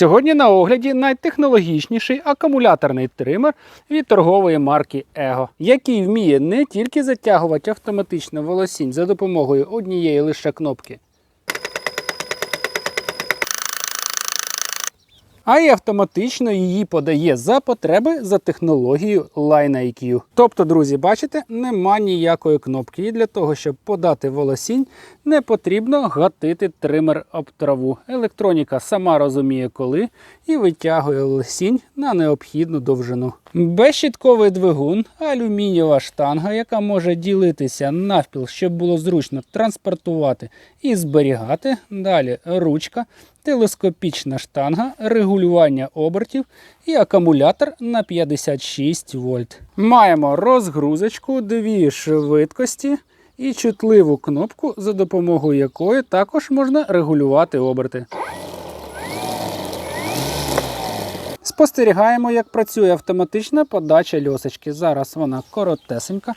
Сьогодні на огляді найтехнологічніший акумуляторний тример від торгової марки Ego, який вміє не тільки затягувати автоматично волосінь за допомогою однієї лише кнопки, а й автоматично її подає за потреби за технологією Line IQ. Тобто, друзі, бачите, нема ніякої кнопки. І для того, щоб подати волосінь, не потрібно гатити тример об траву. Електроніка сама розуміє, коли і витягує волосінь на необхідну довжину. Безщітковий двигун, алюмінієва штанга, яка може ділитися навпіл, щоб було зручно транспортувати і зберігати. Далі ручка, телескопічна штанга, регулювання обертів і акумулятор на 56 вольт. Маємо розгрузочку, дві швидкості і чутливу кнопку, за допомогою якої також можна регулювати оберти. Спостерігаємо, як працює автоматична подача льосочки. Зараз вона коротесенька.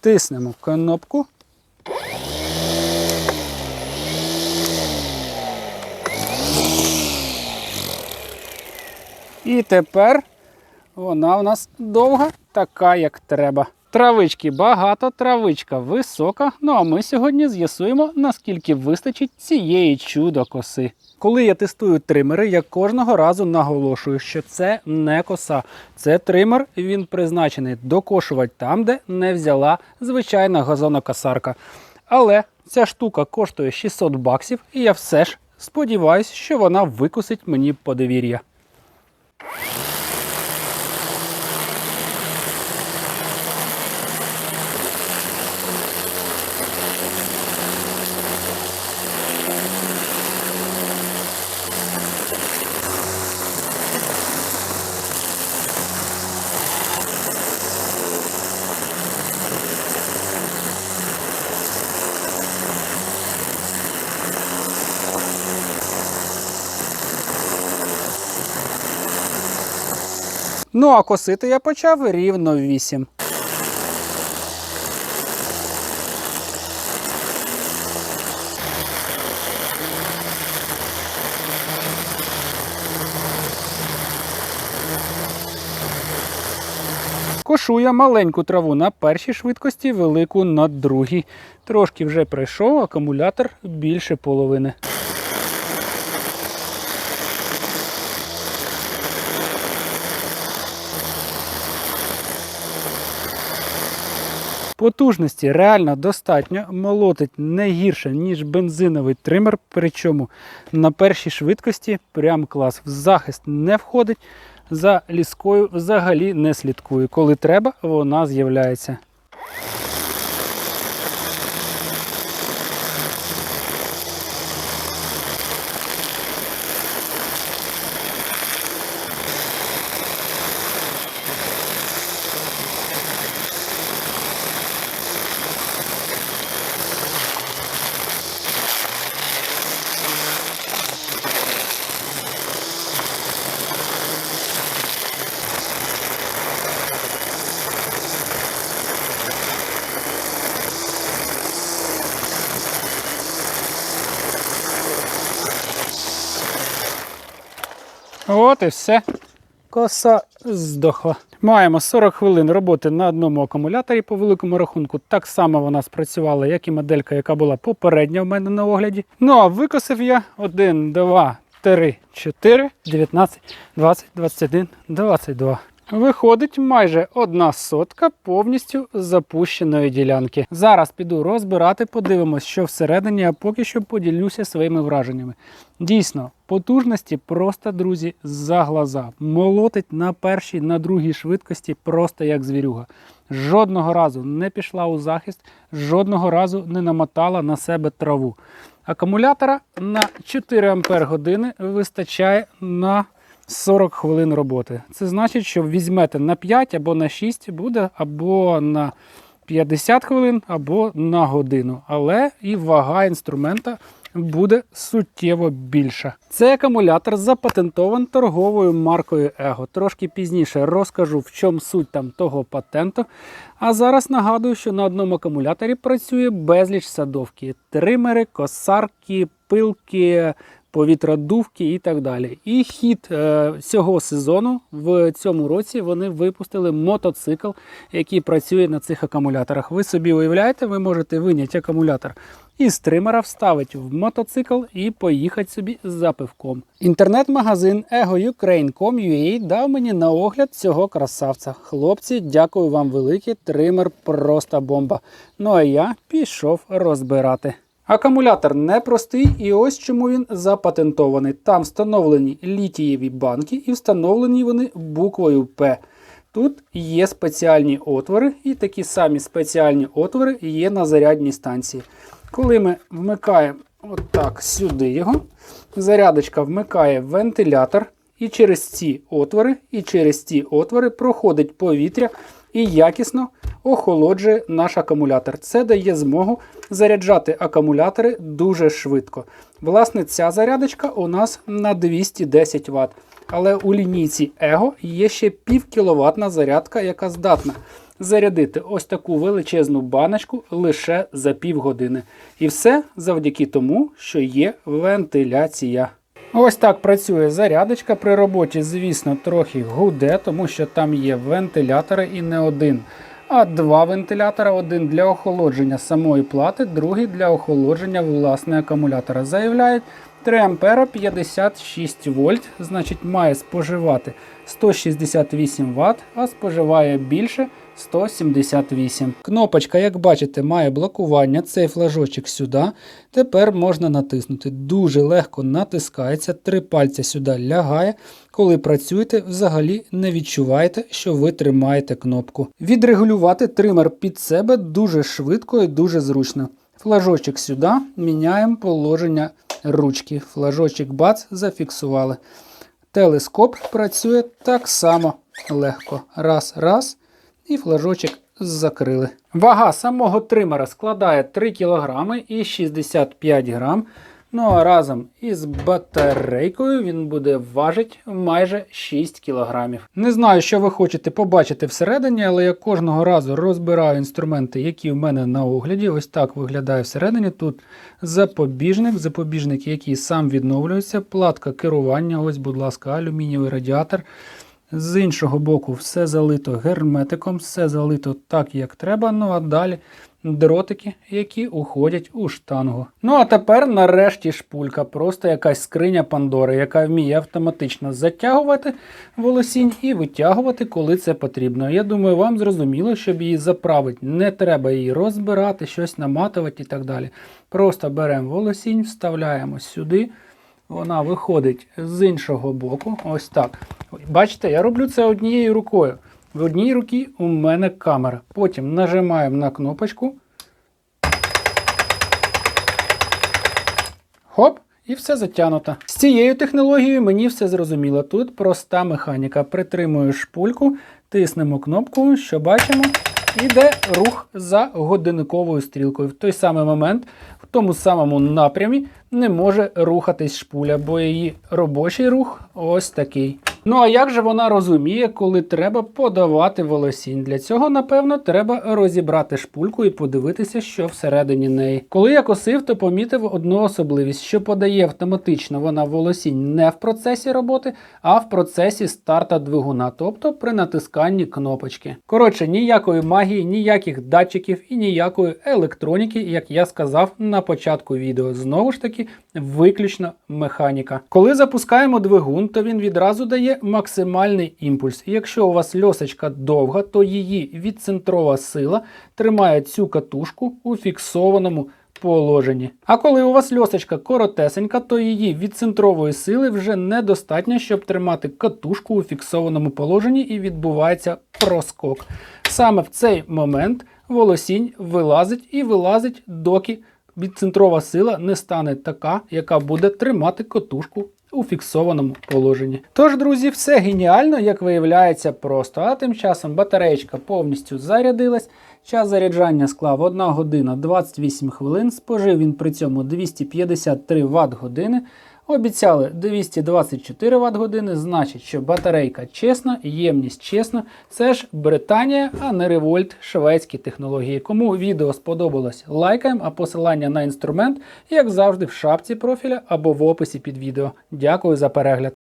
Тиснемо кнопку. І тепер вона у нас довга, така як треба. Травички багато, травичка висока. Ну а ми сьогодні з'ясуємо, наскільки вистачить цієї чудо коси. Коли я тестую тримери, я кожного разу наголошую, що це не коса. Це тример, він призначений докошувати там, де не взяла звичайна газонокосарка. Але ця штука коштує 600 баксів, і я все ж сподіваюся, що вона викусить мені подовір'я. Ну а косити я почав рівно 8. Кошу я маленьку траву на першій швидкості, велику на другій. Трошки вже пройшов акумулятор більше половини. Потужності реально достатньо, молотить не гірше, ніж бензиновий тример. Причому на першій швидкості прям клас. В захист не входить, за ліскою взагалі не слідкує. Коли треба, вона з'являється. От і все. Коса здохла. Маємо 40 хвилин роботи на одному акумуляторі по великому рахунку. Так само вона спрацювала, як і моделька, яка була попередня в мене на огляді. Ну а викосив я 1, 2, 3, 4, 19, 20, 21, 22. Виходить майже одна сотка повністю запущеної ділянки. Зараз піду розбирати, подивимось, що всередині, а поки що поділюся своїми враженнями. Дійсно, потужності просто, друзі, за глаза. Молотить на першій, на другій швидкості, просто як звірюга. Жодного разу не пішла у захист, жодного разу не намотала на себе траву. Акумулятора на 4 Ампер години вистачає на 40 хвилин роботи. Це значить, що візьмете на 5 або на 6 буде, або на 50 хвилин, або на годину. Але і вага інструмента буде суттєво більша. Цей акумулятор запатентований торговою маркою Ego. Трошки пізніше розкажу, в чому суть там того патенту. А зараз нагадую, що на одному акумуляторі працює безліч садовки: тримери, косарки, пилки, повітродувки і так далі. І хід е, цього сезону в цьому році вони випустили мотоцикл, який працює на цих акумуляторах. Ви собі уявляєте, ви можете виняти акумулятор із тримера, вставити в мотоцикл і поїхати собі за пивком. Інтернет-магазин egoukraine.com.ua дав мені на огляд цього красавця. Хлопці, дякую вам велике. Тример просто бомба. Ну а я пішов розбирати. Акумулятор непростий, і ось чому він запатентований. Там встановлені літієві банки і встановлені вони буквою П. Тут є спеціальні отвори, і такі самі спеціальні отвори є на зарядній станції. Коли ми вмикаємо отак сюди його, зарядочка вмикає вентилятор, і через ці отвори, і через ці отвори проходить повітря і якісно охолоджує наш акумулятор. Це дає змогу заряджати акумулятори дуже швидко. Власне, ця зарядочка у нас на 210 Вт. Але у лінійці Ego є ще пів кіловатна зарядка, яка здатна зарядити ось таку величезну баночку лише за півгодини. І все завдяки тому, що є вентиляція. Ось так працює зарядочка. При роботі, звісно, трохи гуде, тому що там є вентилятори і не один. А два вентилятора: один для охолодження самої плати, другий для охолодження власне акумулятора. Заявляють 3 ампера 56 вольт, значить має споживати 168 Вт, а споживає більше 178. Кнопочка, як бачите, має блокування. Цей флажочок сюди. Тепер можна натиснути. Дуже легко натискається, три пальця сюди лягає. Коли працюєте, взагалі не відчуваєте, що ви тримаєте кнопку. Відрегулювати тример під себе дуже швидко і дуже зручно. Флажочок сюди, міняємо положення ручки. Флажочок бац, зафіксували. Телескоп працює так само легко. Раз, раз, і флажочок закрили. Вага самого тримера складає 3 кг і 65 грам. Ну а разом із батарейкою він буде важити майже 6 кг. Не знаю, що ви хочете побачити всередині, але я кожного разу розбираю інструменти, які в мене на огляді. Ось так виглядає всередині. Тут запобіжник, запобіжник, який сам відновлюється, платка керування. Ось, будь ласка, алюмінієвий радіатор. З іншого боку, все залито герметиком, все залито так, як треба. Ну а далі дротики, які уходять у штангу. Ну а тепер, нарешті, шпулька, просто якась скриня Пандори, яка вміє автоматично затягувати волосінь і витягувати, коли це потрібно. Я думаю, вам зрозуміло, щоб її заправити, не треба її розбирати, щось наматувати і так далі. Просто беремо волосінь, вставляємо сюди. Вона виходить з іншого боку. Ось так. Бачите, я роблю це однією рукою. В одній руці у мене камера. Потім нажимаємо на кнопочку. Хоп, і все затягнуто. З цією технологією мені все зрозуміло. Тут проста механіка. Притримую шпульку, тиснемо кнопку, що бачимо. Іде рух за годинниковою стрілкою. В той самий момент, в тому самому напрямі, не може рухатись шпуля, бо її робочий рух ось такий. Ну а як же вона розуміє, коли треба подавати волосінь? Для цього, напевно, треба розібрати шпульку і подивитися, що всередині неї. Коли я косив, то помітив одну особливість, що подає автоматично вона волосінь не в процесі роботи, а в процесі старта двигуна, тобто при натисканні кнопочки. Коротше, ніякої магії, ніяких датчиків і ніякої електроніки, як я сказав на початку відео. Знову ж таки, виключно механіка. Коли запускаємо двигун, то він відразу дає максимальний імпульс. Якщо у вас льосочка довга, то її відцентрова сила тримає цю катушку у фіксованому положенні. А коли у вас льосочка коротесенька, то її відцентрової сили вже недостатньо, щоб тримати катушку у фіксованому положенні і відбувається проскок. Саме в цей момент волосінь вилазить і вилазить, доки відцентрова сила не стане така, яка буде тримати катушку у фіксованому положенні. Тож, друзі, все геніально, як виявляється, просто. А тим часом батареєчка повністю зарядилась. Час заряджання склав 1 година 28 хвилин. Спожив він при цьому 253 Вт години. Обіцяли 224 Вт години, значить, що батарейка чесна, ємність чесна. Це ж Британія, а не револьт, шведські технології. Кому відео сподобалось, лайкаємо, а посилання на інструмент, як завжди, в шапці профіля або в описі під відео. Дякую за перегляд.